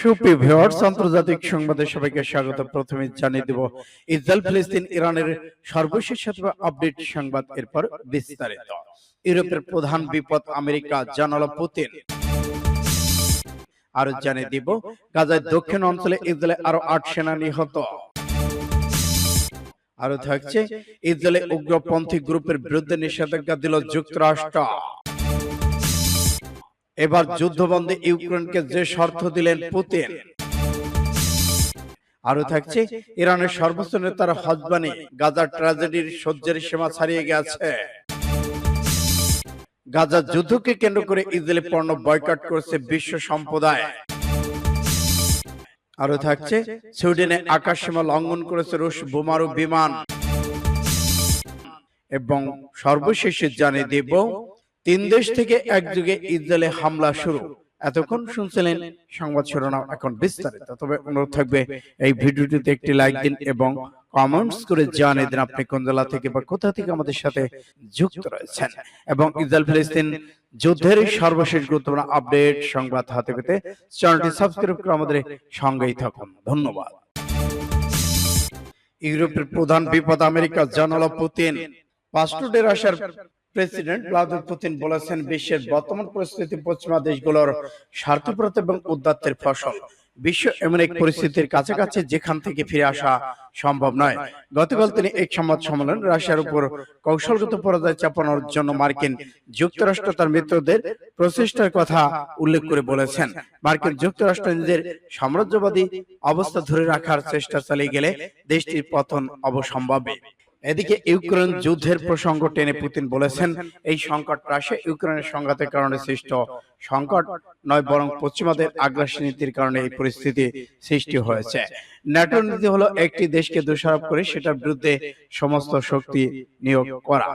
সুপ্রিয় ভিউয়ার্স আন্তর্জাতিক সংবাদে সবাইকে স্বাগত। প্রথমে জানিয়ে দেব ইসরায়েল ফিলিস্তিন ইরানের সর্বশেষ আপডেট সংবাদ এরপর বিস্তারিত। ইউরোপের প্রধান বিপদ আমেরিকা জানালো পুতিন। আরও জানিয়ে দিব গাজায় দক্ষিণ অঞ্চলে ইসরায়েলে আরও আট সেনা নিহত। আরও থাকছে ইসরায়েলে উগ্রপন্থী গ্রুপের বিরুদ্ধে নিষেধাজ্ঞা দিল যুক্তরাষ্ট্র। এবার যুদ্ধবন্ধে ইউক্রেনকে যে শর্ত দিলেন পুতিন। আরও থাকছে, ইরানের সর্বোচ্চ নেতার হজবানি গাজার ট্র্যাজেডির সহ্যের সীমা ছাড়িয়ে গেছে। গাজার যুদ্ধকে কেন্দ্র করে ইসরায়েলি পণ্য বয়কট করেছে বিশ্ব সম্প্রদায়। আরও থাকছে, সুইডেনে আকাশ সীমা লঙ্ঘন করেছে রুশ বোমারু বিমান। এবং সর্বশেষে জানিয়ে দেব তিন দেশ থেকে একযোগে ইসরায়েলে হামলা শুরু। এতক্ষণ শুনছিলেন সংবাদ শিরোনাম এখন বিস্তারিত। তবে অনুরোধ থাকবে এই ভিডিওটিতে একটি লাইক দিন এবং কমেন্টস করে জানিয়ে দিন আপনি কোন জেলা থেকে বা কোথা থেকে আমাদের সাথে যুক্ত রয়েছেন। এবং ইসরায়েল ফিলিস্তিন যুদ্ধের সর্বশেষ গুরুত্বপূর্ণ আপডেট সংবাদ হাতে পেতে চ্যানেলটি সাবস্ক্রাইব করে আমাদের সঙ্গেই থাকুন। ধন্যবাদ। ইউরোপের প্রধান বিপদ আমেরিকা জানালো পুতিন পাস্টুডে রাশিয়ার প্রেসিডেন্ট ভ্লাদিমির পুতিন বলেছেন বিশ্বের বর্তমান পরিস্থিতি পশ্চিমা দেশগুলোর স্বার্থপরতা এবং উদ্যাত্তের ফসল। বিশ্ব এমন এক পরিস্থিতির কাছাকাছি যেখান থেকে ফিরে আসা সম্ভব নয়। গতকাল তিনি এক সংবাদ সম্মেলন রাশিয়ার উপর কৌশলগত পরাজয় চাপানোর জন্য মার্কিন যুক্তরাষ্ট্র তার মিত্রদের প্রচেষ্টার কথা উল্লেখ করে বলেছেন। মার্কিন যুক্তরাষ্ট্র নিজের সাম্রাজ্যবাদী অবস্থা ধরে রাখার চেষ্টা চালিয়ে গেলে দেশটির পতন অবসম্ভাবী। এদিকে ইউক্রেন যুদ্ধের প্রসঙ্গ টেনে পুতিন বলেছেন এই সংকট প্রাসে ইউক্রেনের সংঘাতের কারণে সৃষ্ট সংকট নয় বরং পশ্চিমাদের আগ্রাসী নীতির কারণে এই পরিস্থিতি সৃষ্টি হয়েছে। ন্যাটোর নীতি হলো একটি দেশকে দোষারোপ করে সেটার বিরুদ্ধে সমস্ত শক্তি নিয়োগ করা।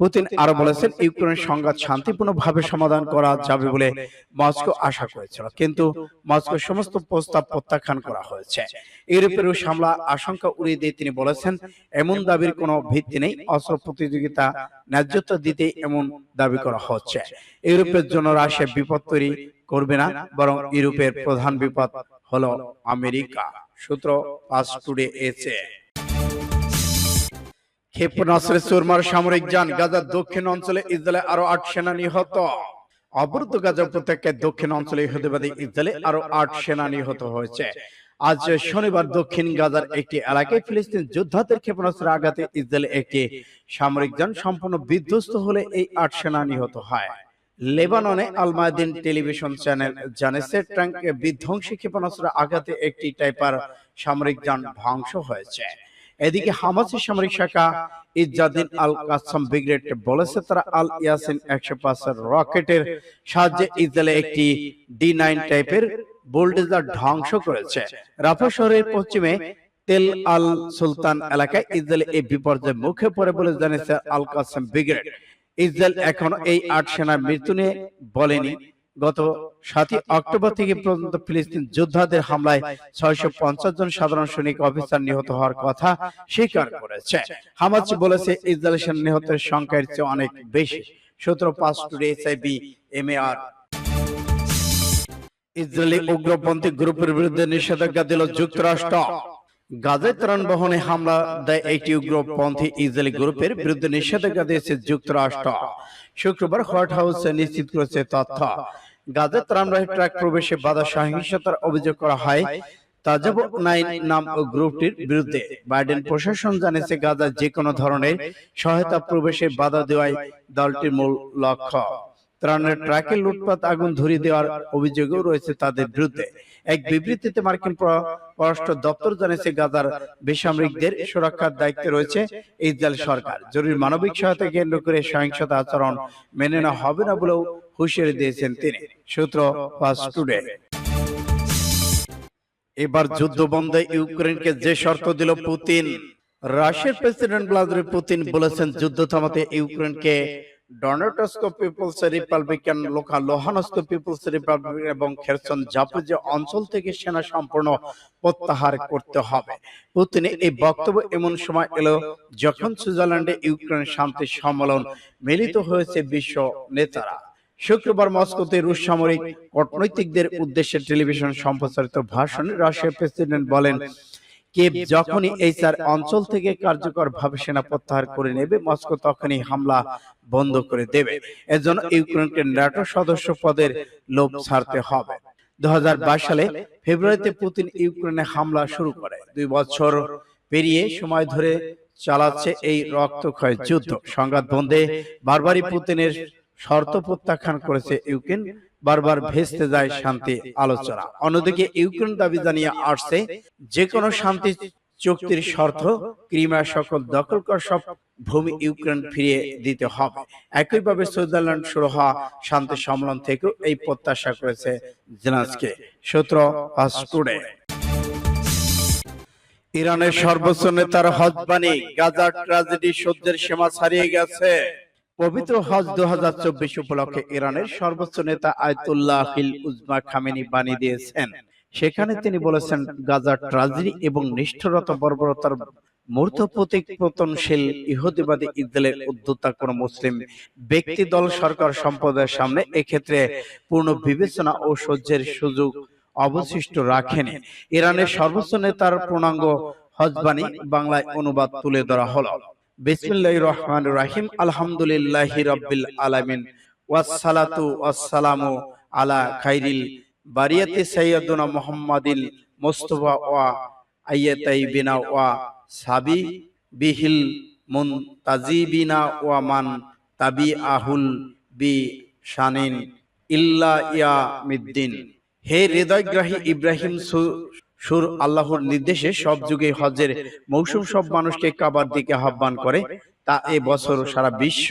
পুতিন আরও বলেছেন ইউক্রেনের সংঘাত শান্তিপূর্ণভাবে সমাধান করা যাবে বলে মস্কো আশা করেছিল। কিন্তু মস্কো সমস্ত প্রস্তাব প্রত্যাখ্যান করা হয়েছে। ইউরোপের হামলা আশঙ্কা উড়িয়ে দিয়ে তিনি বলেছেন এমন দাবির কোনো ভিত্তি নেই অস্ত্র প্রতিযোগিতা ন্যায্যতা দিতে এমন দাবি করা হচ্ছে। ইউরোপের জন্য রাশিয়া বিপদ তৈরি করবে না বরং ইউরোপের প্রধান বিপদ হলো আমেরিকা। সূত্র পাস টুডে এসে ক্ষেপণাস্ত্রের চুরমার সামরিক যান গাজার দক্ষিণ অঞ্চলে আরও আট সেনা নিহত। অবরুদ্ধ গাজা উপত্যকায় দক্ষিণ অঞ্চলে ইহুদিবাদী ইসরায়েলে আরও আট সেনা নিহত হয়েছে। আজ শনিবার দক্ষিণ গাজার একটি এলাকায় ফিলিস্তিন যোদ্ধাদের ক্ষেপণাস্ত্রের আঘাতে ইসরায়েলে একটি সামরিক যান সম্পূর্ণ বিধ্বস্ত হলে এই আট সেনা নিহত হয়। লেবাননে আলমায়দিন টেলিভিশন চ্যানেল জানিয়েছে ট্যাঙ্কে বিধ্বংসী ক্ষেপণাস্ত্রের আঘাতে একটি টাইপার সামরিক যান ধ্বংস হয়েছে। এদিকে হামাসের সামরিক শাখা ইজাদিন আল কাসাম ব্রিগেড বলেছে তারা আল ইয়াসিন একশো পাঁচ রকেটের সাহায্যে ইসরায়েলে একটি ডি নাইন টাইপের বোল্ডেজার ধ্বংস করেছে। রাফা শহরের পশ্চিমে তেল আল সুলতান এলাকায় ইসরায়েল এই বিপর্যয়ের মুখে পড়ে বলে জানিয়েছে আল কাসাম ব্রিগেড। ইসরায়েল এখনও এই আট সেনার মৃত্যু নিয়ে বলেনি। গত সাতই অক্টোবর থেকে পর্যন্ত ফিলিস্তিন যোদ্ধাদের হামলায় ছয়শো পঞ্চাশ জন সাধারণ সৈনিক অফিসার নিহত হওয়ার কথা স্বীকার করেছে। হামাজ বলেছে ইসরায়েলের সেনা নিহতের সংখ্যার চেয়ে অনেক বেশি। সতেরো পাঁচ টুডে এসআইবি এমএআর। ইসরায়েলি উগ্রপন্থী গ্রুপের বিরুদ্ধে নিষেধাজ্ঞা দিল যুক্তরাষ্ট্র। গাজায় ত্রাণ বহনে হামলা দেয় একটি উগ্রপন্থী ইসরায়েলি গ্রুপের বিরুদ্ধে নিষেধাজ্ঞা দিয়েছে যুক্তরাষ্ট্র। শুক্রবার হোয়াইট হাউসে নিশ্চিত করেছে তথ্য। গাজায় ত্রাণবাহী ট্রাক প্রবেশে বাধা সহিংসতার অভিযোগ করা হয়। তাজাব নাইন নাম গ্রুপটির বিরুদ্ধে বাইডেন প্রশাসন জানিয়েছে গাজায় যে কোনো ধরনের সহায়তা প্রবেশে বাধা দেওয়াই দলটির মূল লক্ষ্য। ত্রাণের ট্রাকে আগুন ধরিয়ে দেওয়ার অভিযোগও রয়েছে তাদের বিরুদ্ধে। এক বিবৃতিতে মার্কিন পর- পররাষ্ট্র দপ্তর জানিয়েছে, গাজার বেসামরিকদের সুরক্ষার দায়িত্বে রয়েছে ইসরায়েল সরকার। জরুরি মানবিক সহায়তা কেন্দ্র করে সহিংসতা আচরণ মেনে নেওয়া হবে না বলেও হুঁশিয়ারি দিয়েছেন তিনি। সূত্র ফাস্ট টুডে। এবার যুদ্ধ বন্ধে ইউক্রেনকে যে শর্ত দিল পুতিন রাশিয়ার প্রেসিডেন্ট ভ্লাদিমির পুতিন বলেছেন যুদ্ধ থামাতে ইউক্রেনকে ডনেটস্ক পিপলস রিপাবলিকান লোকা লোহানস্ক পিপলস রিপাবলিক এবং খেরসন জাপোজে অঞ্চল থেকে সেনা সম্পূর্ণ প্রত্যাহার করতে হবে। পুতিন এই বক্তব্য এমন সময় এলো যখন সুইজারল্যান্ডে ইউক্রেন শান্তি সম্মেলন মিলিত হয়েছে বিশ্ব নেতারা। শুক্রবার মস্কোতে রুশ সামরিক কূটনৈতিকদের উদ্দেশ্যে টেলিভিশন সম্প্রচারিত ভাষণে রাশিয়ার প্রেসিডেন্ট বলেন কেব যখনই এই চার অঞ্চল থেকে কার্যকরভাবে সেনা প্রত্যাহার করে নেবে, মস্কো তখনই হামলা বন্ধ করে দেবে। ইউক্রেনকে ন্যাটো সদস্য পদের লোভ ছাড়তে হবে। দু হাজার বাইশ সালে ফেব্রুয়ারিতে পুতিন ইউক্রেনে হামলা শুরু করে। দুই বছর পেরিয়ে সময় ধরে চালাচ্ছে এই রক্তক্ষয় যুদ্ধ। সংঘাত বন্ধে বারবারই পুতিনের শর্ত প্রত্যাখ্যান করেছে ইউক্রেন। বারবার ভেস্তে যায় শান্তি আলোচনা। অন্যদিকে ইউক্রেন দাবি জানিয়ে আসছে যে কোনো শান্তি চুক্তির শর্ত ক্রিমিয়া সকল দখলকর সব ভূমি ইউক্রেন ফিরিয়ে দিতে হবে। একইভাবে সুইজারল্যান্ড শুরু হওয়া শান্তি সম্মেলন থেকেও এই প্রত্যাশা করেছে জেনাসকে সূত্র টুডে। ইরানের সর্বোচ্চ নেতার হজবানি গাজার ট্রাজেডি সহ্যের সীমা ছাড়িয়ে গেছে। পবিত্র হজ দু হাজার চব্বিশ উপলক্ষে ইরানের সর্বোচ্চ নেতা আয়তুল্লাহ উজমা খামেনি বাণী দিয়েছেন। সেখানে তিনি বলেছেন, গাজার ট্রাজেডি এবং নিষ্ঠুরতা বর্বরতার মূর্ত ইহুদিবাদী ইসরায়েলের উদ্যোক্তা কোন মুসলিম ব্যক্তি দল, সরকার, সম্প্রদায়ের সামনে এক্ষেত্রে পূর্ণ বিবেচনা ও সহ্যের সুযোগ অবশিষ্ট রাখেনি। ইরানের সর্বোচ্চ নেতার পূর্ণাঙ্গ হজবাণী বাংলায় অনুবাদ তুলে ধরা হলো। ইল্লা ইয়ামিদ্দিন। হে হৃদয়গ্রাহী ইব্রাহিম সুর আল্লাহর নির্দেশে সব যুগে হজের মৌসুম সব মানুষকে কাবার দিকে আহ্বান করে। তা এ বছর সারা বিশ্ব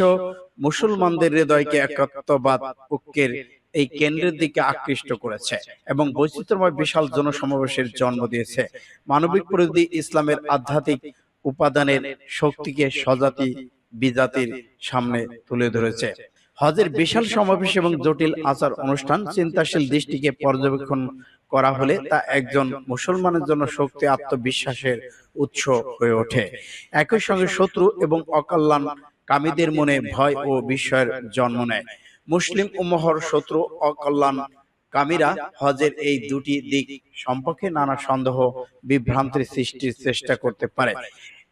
মুসলমানদের হৃদয়কে একত্ববাদ ঐক্যের এই কেন্দ্রের দিকে আকৃষ্ট করেছে এবং বৈচিত্র্যময় বিশাল জনসমাবেশের জন্ম দিয়েছে। মানবিক পরিধি ইসলামের আধ্যাত্মিক উপাদানের শক্তিকে স্বজাতি বিজাতির সামনে তুলে ধরেছে। হজের বিশাল সমাবেশ এবং জটিল আচার অনুষ্ঠান চিন্তাশীল দৃষ্টিকে পর্যবেক্ষণ করা হলে তা একজন মুসলমানের জন্য শক্তি আত্মবিশ্বাসের উৎস হয়ে ওঠে। একই সঙ্গে শত্রু এবং অকল্যাণ কামীদের মনে ভয় ও বিস্ময়ের জন্ম নেয়। মুসলিম উম্মহর শত্রু অকল্যাণ কামীরা হজের এই দুটি দিক সম্পর্কে নানা সন্দেহ বিভ্রান্তির সৃষ্টির চেষ্টা করতে পারে।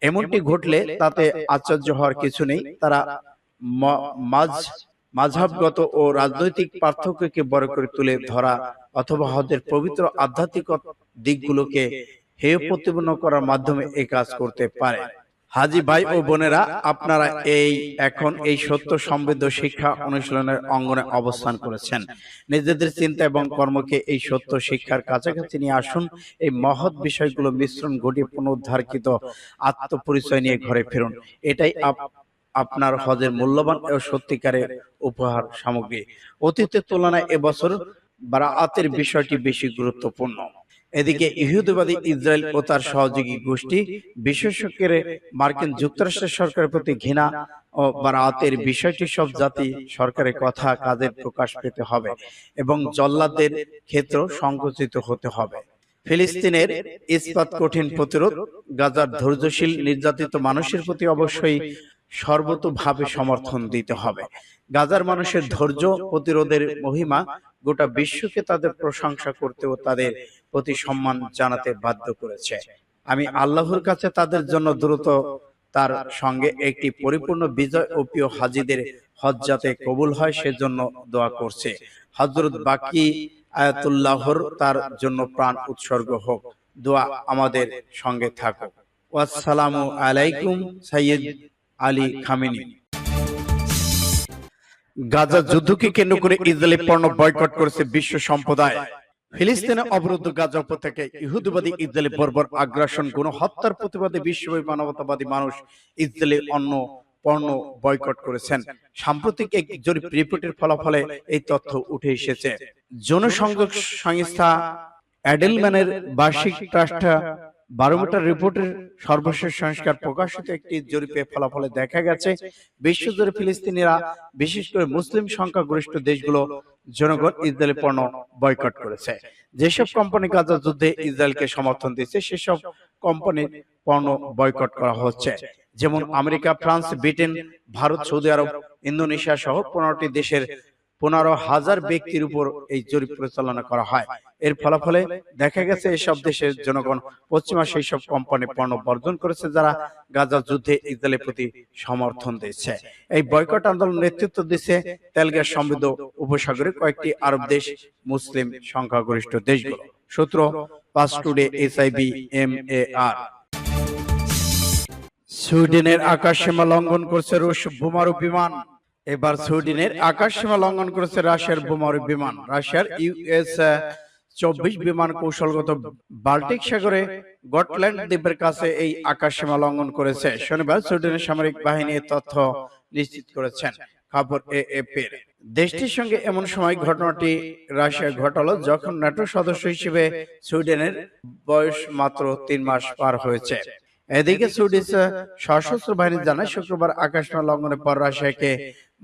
এমনটি ঘটলে তাতে আশ্চর্য হওয়ার কিছু নেই। তারা মাঝ মাঝহাবগত ও রাজনৈতিক পার্থক্যকে বড় করে তুলে ধরা অথবা হজের পবিত্র আধ্যাত্মিক দিকগুলোকে হেয় প্রতিপন্ন করার মাধ্যমে এই কাজ করতে পারে। হাজি ভাই ও বোনেরা, আপনারা এই এখন এই সত্য সমৃদ্ধ শিক্ষা অনুশীলনের অঙ্গনে অবস্থান করেছেন। নিজেদের চিন্তা এবং কর্মকে এই সত্য শিক্ষার কাছাকাছি নিয়ে আসুন। এই মহৎ বিষয়গুলো মিশ্রণ ঘটিয়ে পুনরুদ্ধারকৃত আত্মপরিচয় নিয়ে ঘরে ফিরুন। এটাই আপনার হজের মূল্যবান ও সত্যিকারের উপহার সামগ্রী। অতীতের তুলনায় এবছর বারাআতের বিষয়টি বেশি গুরুত্বপূর্ণ। এদিকে ইহুদিবাদী ইসরায়েল ও তার সহযোগী গোষ্ঠী বিশেষ করে মার্কিন যুক্তরাষ্ট্রের সরকারের প্রতি ঘৃণা ও বারাআতের বিষয়টি সব জাতি সরকারের কথা কাজের প্রকাশ পেতে হবে এবং জল্লাদের ক্ষেত্র সংকুচিত হতে হবে। ফিলিস্তিনের ইস্পাত কঠিন প্রতিরোধ গাজার ধৈর্যশীল নির্যাতিত মানুষের প্রতি অবশ্যই সর্বতোভাবে সমর্থন দিতে হবে। গাজার মানুষের ধৈর্য প্রতিরোধের মহিমা গোটা বিশ্বকে তাদের প্রশংসা করতে ও তাদের প্রতি সম্মান জানাতে বাধ্য করেছে। আমি আল্লাহর কাছে তাদের জন্য দ্রুত তার সঙ্গে একটি পরিপূর্ণ বিজয় ও প্রিয় হাজিদের হজ যাতে কবুল হয় সেজন্য দোয়া করছে। হজরত বাকি আয়াতুল্লাহর তার জন্য প্রাণ উৎসর্গ হোক। দোয়া আমাদের সঙ্গে থাকুক। ওয়াসসালামু আলাইকুম সাইয়্যিদ আলী খামেনি। গাজা যুদ্ধকে কেন্দ্র করে ইসরায়েলি পণ্য বয়কট করেছে বিশ্ব সম্প্রদায়। ফিলিস্তিনে অবরুদ্ধ গাজা উপত্যকায় ইহুদিবাদী ইসরায়েলি বর্বর আগ্রাসন গুণ হত্যার প্রতিবাদে বিশ্বব্যাপী মানবতাবাদী মানুষ ইসরায়েলি অন্য পণ্য বয়কট করেছেন। সাম্প্রতিক এক জরিপ রিপোর্টের ফলাফলে এই তথ্য উঠে এসেছে। জনসংযোগ সংস্থা অ্যাডেলম্যানের বার্ষিক ট্রাস্ট বারোমিটার রিপোর্টের সর্বশেষ সংস্কার প্রকাশিত একটি জরিপে ফলাফলে দেখা গেছে বিশ্বজুড়ে ফিলিস্তিনিরা বিশেষ করে মুসলিম সংখ্যাগরিষ্ঠ দেশগুলো জনগণ ইসরায়েলি পণ্য বয়কট করেছে। যেসব কোম্পানি গাজা যুদ্ধে ইসরায়েলকে সমর্থন দিচ্ছে সেসব কোম্পানির পণ্য বয়কট করা হচ্ছে। যেমন America France Britain Bharat Saudi Arab Indonesia সহ পনেরোটি দেশের পনেরো হাজার ব্যক্তির উপর এই জরিপ পরিচালনা করা হয়। এর ফলাফলে দেখা গেছে এসব দেশের জনগণ পশ্চিমা সেই সব কোম্পানি পণ্য বর্জন করেছে যারা গাজা যুদ্ধে ইসরায়েলের প্রতি সমর্থন দিচ্ছে এই বয়কট আন্দোলন নেতৃত্ব দিচ্ছে তেল গ্যাস সমৃদ্ধ উপসাগরের কয়েকটি আরব দেশ মুসলিম সংখ্যাগরিষ্ঠ দেশগুলো। সূত্র Pars Today SIB M A R সুইডেনের আকাশ সীমা লঙ্ঘন করছে রুশ বোমারু বিমান এবার সুইডেনের আকাশ সীমা লঙ্ঘন করেছে রাশিয়ার বোমারু বিমান। রাশিয়ার ইউএস চব্বিশ বিমান কৌশলগত বাল্টিক সাগরে গটল্যান্ড দ্বীপের কাছে এই আকাশ সীমা লঙ্ঘন করেছে। শনিবার সুইডেনের সামরিক বাহিনী তথ্য নিশ্চিত করেছেন। খবর এএপি এর দেশটির সঙ্গে এমন সময় ঘটনাটি রাশিয়া ঘটালো যখন ন্যাটো সদস্য হিসেবে সুইডেনের বয়স মাত্র তিন মাস পার হয়েছে। এদিকে সুইডিশ সশস্ত্র বাহিনী জানায় শুক্রবার আকাশসীমা লঙ্ঘনের পর রাশিয়াকে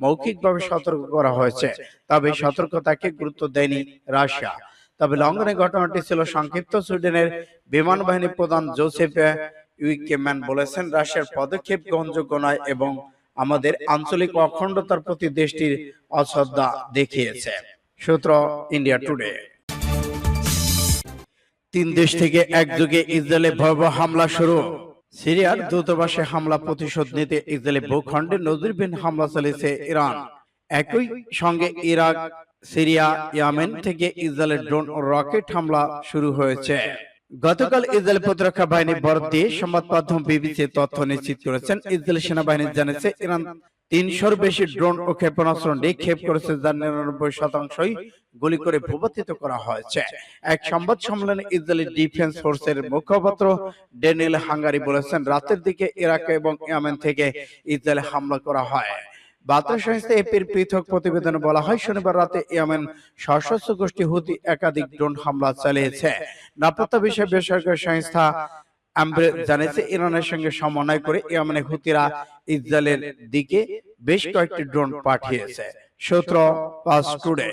মৌখিকভাবে সতর্ক করা হয়েছে। তবে সতর্কতাকে গুরুত্ব দেয়নি রাশিয়া। তবে লঙ্ঘনের ঘটনাটি ছিল সংক্ষিপ্ত সুইডেনের বিমান বাহিনী প্রধান জোসেফ উইকেম্যান বলেছেন রাশিয়ার পদক্ষেপ গ্রহণযোগ্য নয় এবং আমাদের আঞ্চলিক অখণ্ডতার প্রতি দেশটির অশ্রদ্ধা দেখিয়েছে। সূত্র ইন্ডিয়া টুডে তিন দেশ থেকে একযোগে ইসরায়েলে ভয়াবহ হামলা শুরু। সিরিয়ার দূতাবাসে হামলা প্রতিশোধ নিতে ইসরায়েলি ভূখণ্ডে নজিরবিহীন হামলা চালিয়েছে ইরান। একই সঙ্গে ইরাক সিরিয়া ইয়ামেন থেকে ইসরায়েলের ড্রোন ও রকেট হামলা শুরু হয়েছে। গতকাল ইসরায়েল প্রতিরক্ষা বাহিনী বরাদ দিয়ে সংবাদ মাধ্যম বিবিসি তথ্য নিশ্চিত করেছেন। ইসরায়েল সেনাবাহিনী জানিয়েছে ইরান তিনশোর বেশি ড্রোন ও ক্ষেপণাস্ত্র নিক্ষেপ করেছে যার নিরানব্বই শতাংশই গুলি করে ভূপাতিত করা হয়েছে। এক সংবাদ সম্মেলনে ইসরায়েলি ডিফেন্স ফোর্সের মুখপাত্র ড্যানিয়েল হাঙ্গারি বলেছেন রাতের দিকে ইরাক এবং ইয়ামেন থেকে ইসরায়েলে হামলা করা হয়। বার্তা সংস্থা এপির পৃথক প্রতিবেদনে বলা হয় শনিবার রাতে ইয়ামেন সশস্ত্র গোষ্ঠী হুতি একাধিক ড্রোন হামলা চালিয়েছে। নিরাপত্তা বিষয়ে বেসরকারি সংস্থা আমব্রে জানিয়েছে ইরানের সঙ্গে সমন্বয় করে ইয়েমেনে হুতিরা ইসরায়েলের দিকে বেশ কয়েকটি ড্রোন পাঠিয়েছে। সূত্র পাস টুডে